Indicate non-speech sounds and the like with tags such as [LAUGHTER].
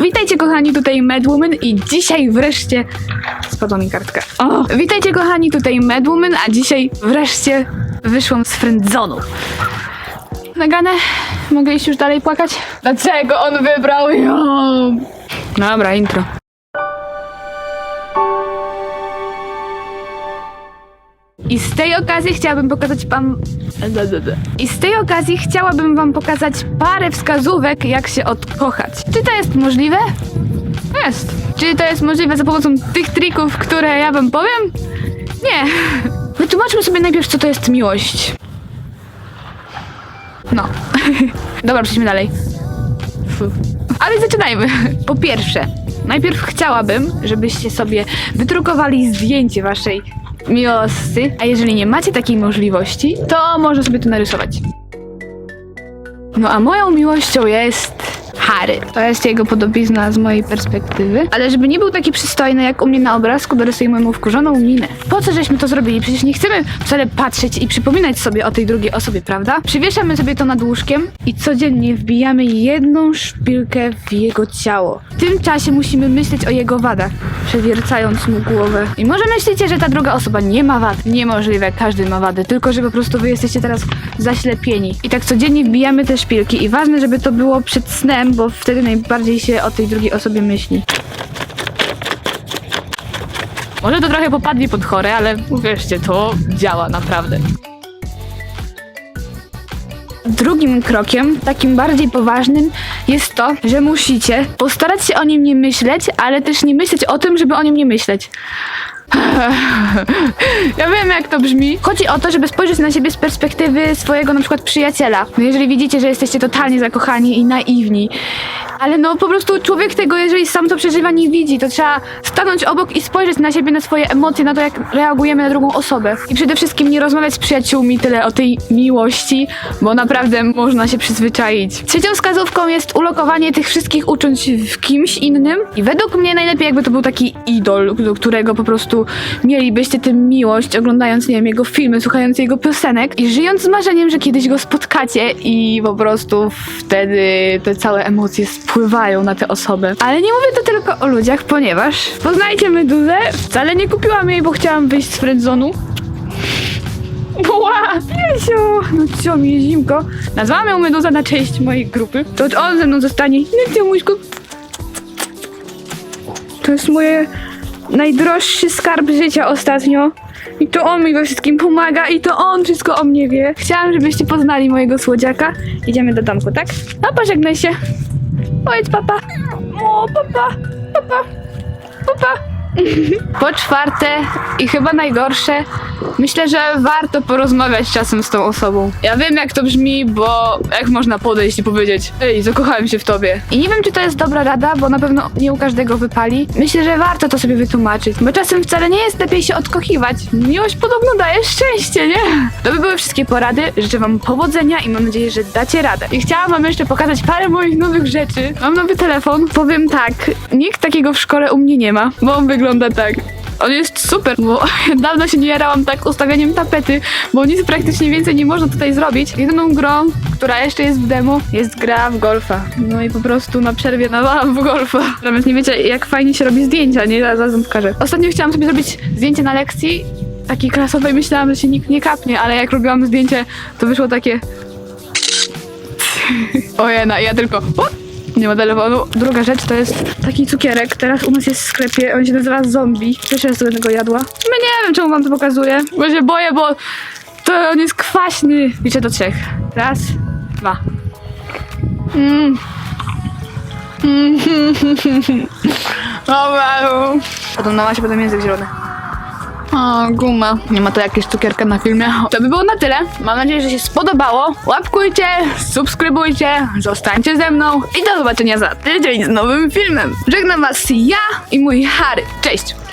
Witajcie kochani, tutaj Madwoman i dzisiaj wreszcie... Spadła mi kartka. O! Witajcie kochani, tutaj Madwoman, a dzisiaj wreszcie wyszłam z friendzonu. Nagane, mogę iść już dalej płakać? Dlaczego on wybrał ją? Dobra, intro. I z tej okazji chciałabym pokazać wam... I z tej okazji chciałabym wam pokazać parę wskazówek, jak się odkochać. Czy to jest możliwe? Jest. Czy to jest możliwe za pomocą tych trików, które ja wam powiem? Nie. [LAUGHS] Wytłumaczmy sobie najpierw, co to jest miłość. No. [LAUGHS] Dobra, przejdźmy dalej. Ale zaczynajmy. Po pierwsze, najpierw chciałabym, żebyście sobie wydrukowali zdjęcie waszej miłosty, a jeżeli nie macie takiej możliwości, to może sobie to narysować. No a moją miłością jest To jest jego podobizna z mojej perspektywy. Ale żeby nie był taki przystojny jak u mnie na obrazku, dorysujmy mu wkurzoną minę. Po co żeśmy to zrobili? Przecież nie chcemy wcale patrzeć i przypominać sobie o tej drugiej osobie, prawda? Przywieszamy sobie to nad łóżkiem i codziennie wbijamy jedną szpilkę w jego ciało. W tym czasie musimy myśleć o jego wadach, przewiercając mu głowę. I może myślicie, że ta druga osoba nie ma wad. Niemożliwe, każdy ma wady, tylko że po prostu wy jesteście teraz zaślepieni. I tak codziennie wbijamy te szpilki i ważne, żeby to było przed snem, bo wtedy najbardziej się o tej drugiej osobie myśli. Może to trochę popadli pod chore, ale uwierzcie, to działa naprawdę. Drugim krokiem, takim bardziej poważnym, jest to, że musicie postarać się o nim nie myśleć, ale też nie myśleć o tym, żeby o nim nie myśleć. [LAUGHS] Ja wiem, jak to brzmi. Chodzi o to, żeby spojrzeć na siebie z perspektywy swojego na przykład przyjaciela. No jeżeli widzicie, że jesteście totalnie zakochani i naiwni, ale no po prostu człowiek tego, jeżeli sam to przeżywa, nie widzi, to trzeba stanąć obok i spojrzeć na siebie, na swoje emocje, na to, jak reagujemy na drugą osobę. I przede wszystkim nie rozmawiać z przyjaciółmi tyle o tej miłości, bo naprawdę można się przyzwyczaić. Trzecią wskazówką jest ulokowanie tych wszystkich uczuć w kimś innym. I według mnie najlepiej jakby to był taki idol, do którego po prostu mielibyście tym miłość, oglądając, nie wiem, jego filmy, słuchając jego piosenek i żyjąc z marzeniem, że kiedyś go spotkacie i po prostu wtedy te całe emocje spływają na tę osobę. Ale nie mówię to tylko o ludziach, ponieważ poznajcie Meduzę, wcale nie kupiłam jej, bo chciałam wyjść z friendzonu. Ła, Piesiu! No co mi zimko. Nazwałam ją Meduza na część mojej grupy. To on ze mną zostanie. No ty, muśku. To jest moje najdroższy skarb życia ostatnio. I to on mi we wszystkim pomaga i to on wszystko o mnie wie. Chciałam, żebyście poznali mojego słodziaka. Idziemy do domku, tak? No pożegnaj się. Powiedz papa. O, papa, papa, papa. [LAUGHS] Po czwarte i chyba najgorsze, myślę, że warto porozmawiać czasem z tą osobą. Ja wiem jak to brzmi, bo jak można podejść i powiedzieć Ej, zakochałem się w tobie. I nie wiem czy to jest dobra rada, bo na pewno nie u każdego wypali. Myślę, że warto to sobie wytłumaczyć, bo czasem wcale nie jest lepiej się odkochiwać. Miłość podobno daje szczęście, nie? To by były wszystkie porady. Życzę wam powodzenia i mam nadzieję, że dacie radę. I chciałam wam jeszcze pokazać parę moich nowych rzeczy. Mam nowy telefon. Powiem tak, nikt takiego w szkole u mnie nie ma, bo on wygląda tak. On jest super, bo [LAUGHS] dawno się nie jarałam tak ustawianiem tapety, bo nic praktycznie więcej nie można tutaj zrobić. Jedyną grą, która jeszcze jest w demo, jest gra w golfa. No i po prostu na przerwie nawalam w golfa. Natomiast nie wiecie, jak fajnie się robi zdjęcia, nie? Zaraz wam pokażę. Ostatnio chciałam sobie zrobić zdjęcie na lekcji, takiej klasowej, myślałam, że się nikt nie kapnie, ale jak robiłam zdjęcie, to wyszło takie... [LAUGHS] Ojena, ja tylko... O! Nie ma telefonu. Druga rzecz to jest taki cukierek. Teraz u nas jest w sklepie. On się nazywa zombie. Pierwszy raz tego jadła. No nie wiem, czemu wam to pokazuję. Bo się boję, bo to on jest kwaśny. Liczę do trzech. Raz, dwa. Mm. Mm. [LAUGHS] Dobra. Potem na masie, potem język zielony. O, guma. Nie ma to jakieś cukierka na filmie. To by było na tyle. Mam nadzieję, że się spodobało. Łapkujcie, subskrybujcie, zostańcie ze mną i do zobaczenia za tydzień z nowym filmem. Żegnam was ja i mój Harry. Cześć!